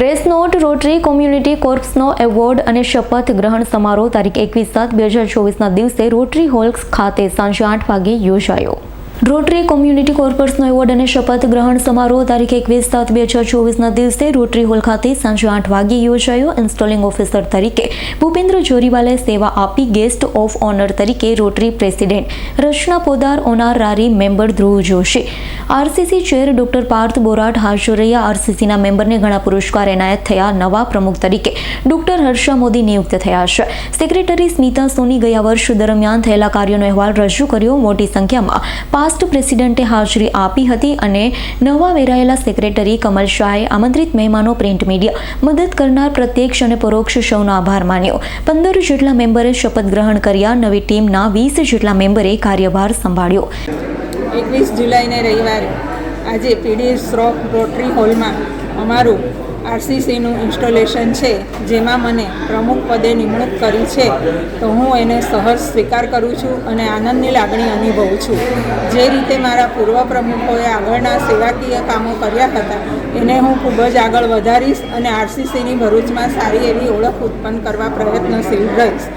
Press note, Rotary, community કોર્પ્સનો award અને શપથ ગ્રહણ સમારોહ તારીખ એકવીસ સાત બે હજાર ચોવીસના દિવસે રોટરી હોલ્સ ખાતે સાંજે આઠ વાગે યોજાયો. રોટરી કોમ્યુનિટી કોર્પસનો એવોર્ડ અને શપથ ગ્રહણ સમારોહ તારીખ એકવીસ સાત બે હજાર ચોવીસના દિવસે રોટરી હોલ ખાતે સાંજે આઠ વાગે યોજાયો. ઇન્સ્ટોલિંગ ઓફિસર તરીકે ભૂપેન્દ્ર જોરીવાલે સેવા આપી ગેસ્ટ ઓફ ઓનર તરીકે Rotary president Rachna Poddar honorary member Dhruv Joshi. RCC chair doctor Parth Borat હાજર રહ્યા આરસીસીના મેમ્બરને ઘણા પુરસ્કાર એનાયત થયા નવા પ્રમુખ તરીકે. ડોક્ટર હર્ષા મોદી નિયુક્ત થયા છે. સેક્રેટરી સ્મિતા સોની ગયા વર્ષ દરમિયાન થયેલા કાર્યોનો અહેવાલ રજૂ કર્યો. મોટી સંખ્યામાં પાસ્ટ પ્રેસિડેન્ટે હાજરી આપી હતી અને નવા વેરાયેલા સેક્રેટરી કમલ શાહે આમંત્રિત મહેમાનો પ્રિન્ટ મીડિયા મદદ કરનાર પ્રત્યક્ષ અને પરોક્ષ સૌનો આભાર માન્યો. પંદર જેટલા મેમ્બરે શપથ ગ્રહણ કર્યા. નવી ટીમના વીસ જેટલા મેમ્બરે કાર્યભાર સંભાળ્યો. એકવીસ જુલાઈને રવિવારે આજે પીડી શ્રોફ રોટરી હોલમાં અમારું આરસીસીનું ઇન્સ્ટોલેશન છે, જેમાં મને પ્રમુખ પદે નિમણૂક કરી છે. તો હું એને સહજ સ્વીકાર કરું છું અને આનંદની લાગણી અનુભવું છું. જે રીતે મારા પૂર્વ પ્રમુખોએ આગળના સેવાકીય કામો કર્યા હતા, એને હું ખૂબ જ આગળ વધારીશ અને આરસીસીની ભરૂચમાં સારી એવી ઓળખ ઉત્પન્ન કરવા પ્રયત્નશીલ રહીશ.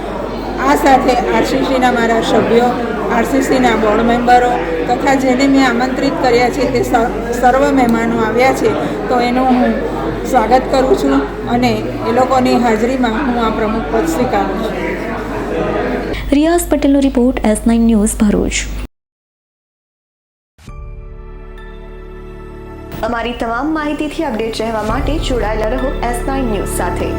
આ સાથે આરસીસીના મારા સભ્યો આરસીસીના બોર્ડ મેમ્બરો તથા જેને મેં આમંત્રિત કર્યા છે તે સ- સર્વ મહેમાનો આવ્યા છે તો એનું હું સ્વાગત કરું છું અને એ લોકોની હાજરીમાં હું આ પ્રમુખ પદ સ્વીકારું છું. રિયાઝ પટેલનો report S nine news Bharuch. અમારી તમામ માહિતીથી અપડેટ રહેવા માટે જોડાયેલા રહો એસ નાઇન ન્યૂઝ સાથે.